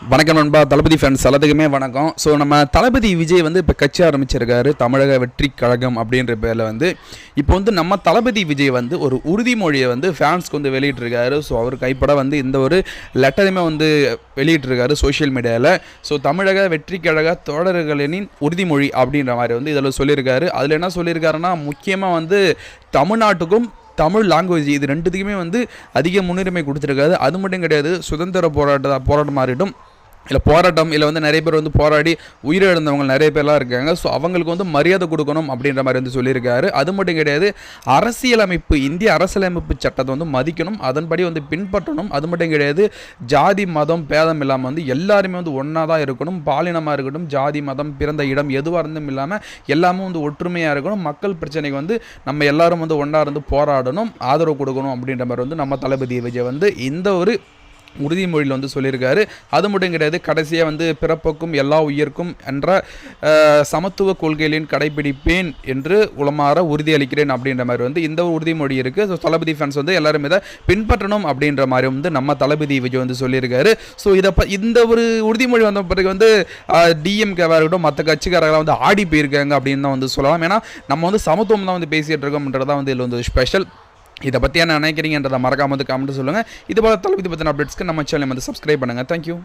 வணக்கம் நண்பா தளபதி ஃபேன்ஸ் எல்லாத்துக்குமே வணக்கம். ஸோ நம்ம தளபதி விஜய் வந்து இப்போ கட்சி ஆரம்பிச்சிருக்காரு தமிழக வெற்றி கழகம் அப்படின்ற பேரில் வந்து. இப்போ வந்து நம்ம தளபதி விஜய் வந்து ஒரு உறுதிமொழியை வந்து ஃபேன்ஸ்க்கு வந்து வெளியிட்டிருக்காரு. ஸோ அவர் கைப்பட வந்து இந்த ஒரு லெட்டருமே வந்து வெளியிட்டிருக்காரு சோஷியல் மீடியாவில் ஸோ தமிழக வெற்றி கழக தோழர்களின் உறுதிமொழி அப்படின்ற மாதிரி வந்து இதில் சொல்லியிருக்காரு. அதில் என்ன சொல்லியிருக்காருன்னா முக்கியமாக வந்து தமிழ்நாட்டுக்கும் தமிழ் லாங்குவேஜ் இது ரெண்டுத்துக்குமே வந்து அதிக முன்னுரிமை கொடுத்துருக்காரு. அது மட்டும் கிடையாது சுதந்திர போராட்ட போராட்டமாக இருக்கட்டும் இல்லை போராட்டம் இல்லை வந்து நிறைய பேர் வந்து போராடி உயிரிழந்தவங்க நிறைய பேர்லாம் இருக்காங்க. ஸோ அவங்களுக்கு வந்து மரியாதை கொடுக்கணும் அப்படின்ற மாதிரி வந்து சொல்லியிருக்காரு. அது மட்டும் கிடையாது அரசியலமைப்பு இந்திய அரசியலமைப்பு சட்டத்தை வந்து மதிக்கணும் அதன்படி வந்து பின்பற்றணும். அது மட்டும் கிடையாது ஜாதி மதம் பேதம் இல்லாமல் வந்து எல்லாருமே வந்து ஒன்றா தான் இருக்கணும். பாலினமாக இருக்கட்டும் ஜாதி மதம் பிறந்த இடம் எதுவாக இருந்தும் இல்லாமல் எல்லாமே வந்து ஒற்றுமையாக இருக்கணும். மக்கள் பிரச்சனைக்கு வந்து நம்ம எல்லாரும் வந்து ஒன்றா இருந்து போராடணும் ஆதரவு கொடுக்கணும் அப்படின்ற மாதிரி வந்து நம்ம தளபதி விஜய் வந்து இந்த ஒரு உறுதிமொழியில் வந்து சொல்லியிருக்காரு. அது மட்டும் கிடையாது கடைசியாக வந்து பிறப்புக்கும் எல்லா உயிர்க்கும் என்ற சமத்துவ கொள்கைகளின் கடைபிடிப்பேன் என்று உளமாற உறுதியளிக்கிறேன் அப்படின்ற மாதிரி வந்து இந்த உறுதிமொழி இருக்குது ஸோ தளபதி ஃபேன்ஸ் வந்து எல்லாரும் இதை பின்பற்றணும் அப்படின்ற மாதிரி வந்து நம்ம தளபதி விஜய் வந்து சொல்லியிருக்காரு. ஸோ இதை ப இந்த ஒரு உறுதிமொழி வந்த பிறகு வந்து டிஎம்கேவாக இருக்கட்டும் மற்ற கட்சிக்காரர்களாக வந்து ஆடி போயிருக்காங்க அப்படின்னு தான் வந்து சொல்லலாம். ஏன்னா நம்ம வந்து சமத்துவம் தான் வந்து பேசிகிட்டு இருக்கோம்ன்றது தான் வந்து இதில் வந்து ஸ்பெஷல் இதை பற்றி என்ன நினைக்கிறீங்கன்றதை மறக்காமல் வந்து கமெண்ட் சொல்லுங்கள் இது போல தளபதி பற்றின அப்டேட்ஸ்க்கு நம்ம சேனலை வந்து சப்ஸ்கிரைப் பண்ணுங்கள் தேங்க்யூ